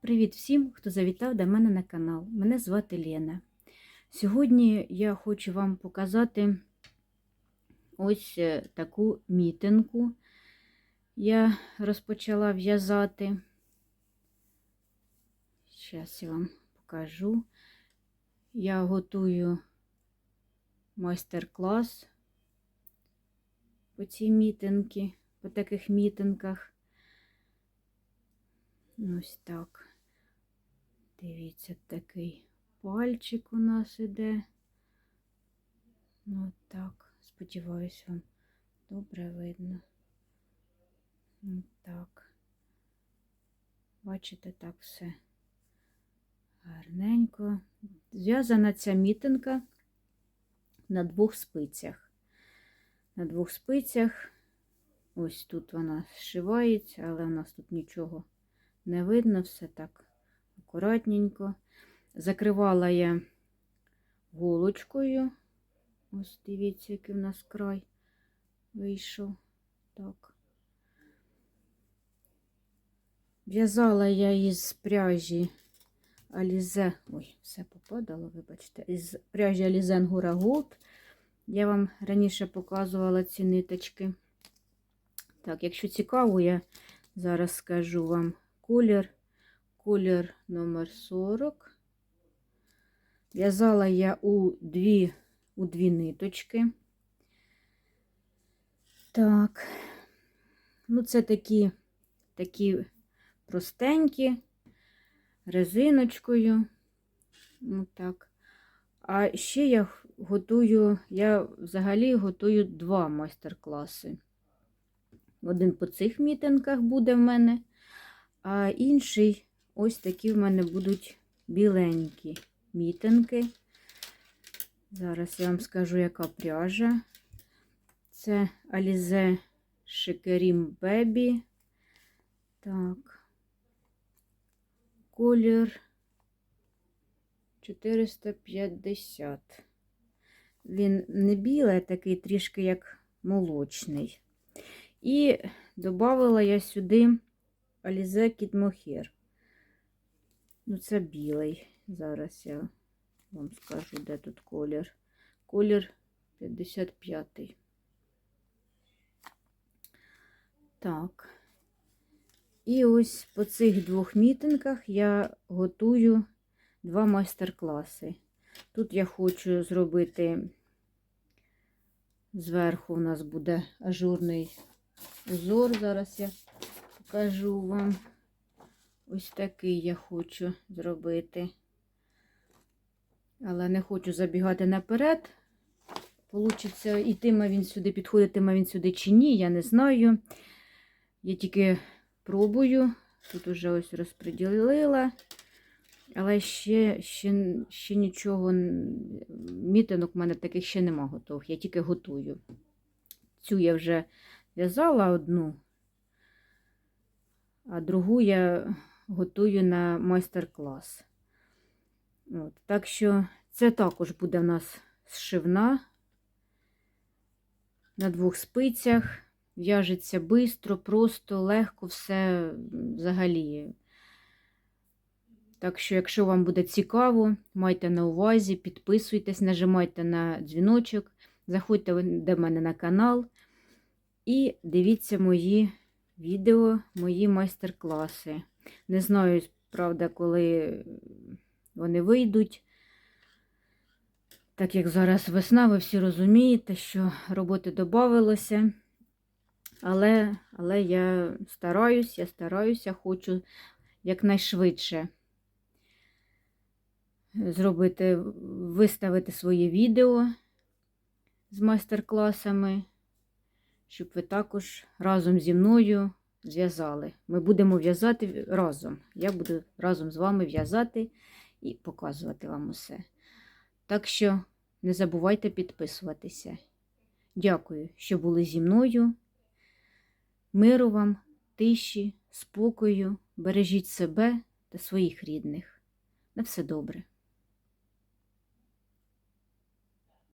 Привіт всім, хто завітав до мене на канал. Мене звати Лена. Сьогодні я хочу вам показати ось е, таку мітинку. Я розпочала в'язати. Зараз я вам покажу. Я готую майстер-клас по цій мітинці, по таких мітинках. Ось так. Дивіться, такий пальчик у нас іде. Ну так, сподіваюся, вам добре видно. Ось так. Бачите, так все гарненько. Зв'язана ця мітинка на двох спицях. На двох спицях. Ось тут вона зшивається, але у нас тут нічого не видно, все так акуратненько. Закривала я голочкою. Ось дивіться, який в нас край вийшов. Так. В'язала я із пряжі Alize, ой, все попадало, вибачте, із пряжі Alize Angora Gold. Я вам раніше показувала ці ниточки. Так, якщо цікаво, я зараз скажу вам колір. Колір номер 40. В'язала я у дві, у дві ниточки. Так, ну це такі, такі простенькі, резиночкою. Ну так. А ще я готую, я взагалі готую два майстер-класи. Один по цих мітинках буде в мене, а інший ось такі в мене будуть біленькі мітинки. Зараз я вам скажу, яка пряжа. Це Alize Шикерім Baby. Так, колір 450. Він не білий, а такий трішки як молочний. І додала я сюди Alize Кітмохер. Ну, це білий. Зараз я вам скажу, де тут колір. Колір 55. Так. І ось по цих двох мітинках я готую два майстер-класи. Тут я хочу зробити зверху у нас буде ажурний узор. Зараз я покажу вам. Ось такий я хочу зробити. Але не хочу забігати наперед. Получиться, ітиме він сюди, підходитиме він сюди чи ні, я не знаю. Я тільки пробую. Тут уже ось розподілила. Але ще ще, ще нічого, мітинок в мене таких ще нема готових. Я тільки готую. Цю я вже в'язала одну, а другу я готую на майстер-клас. Так що це також буде в нас зшивна на двох спицях. В'яжеться швидко, просто, легко все взагалі. Так що, якщо вам буде цікаво, майте на увазі, підписуйтесь, нажимайте на дзвіночок, заходьте до мене на канал і дивіться мої відео, мої майстер-класи. Не знаю, правда, коли вони вийдуть. Так як зараз весна, ви всі розумієте, що роботи додавалося. Але але я стараюсь, я стараюся, хочу якнайшвидше зробити, виставити своє відео з майстер-класами, щоб ви також разом зі мною зв'язали. Ми будемо в'язати разом. Я буду разом з вами в'язати і показувати вам усе. Так що не забувайте підписуватися. Дякую, що були зі мною. Миру вам, тиші, спокою, бережіть себе та своїх рідних. На все добре.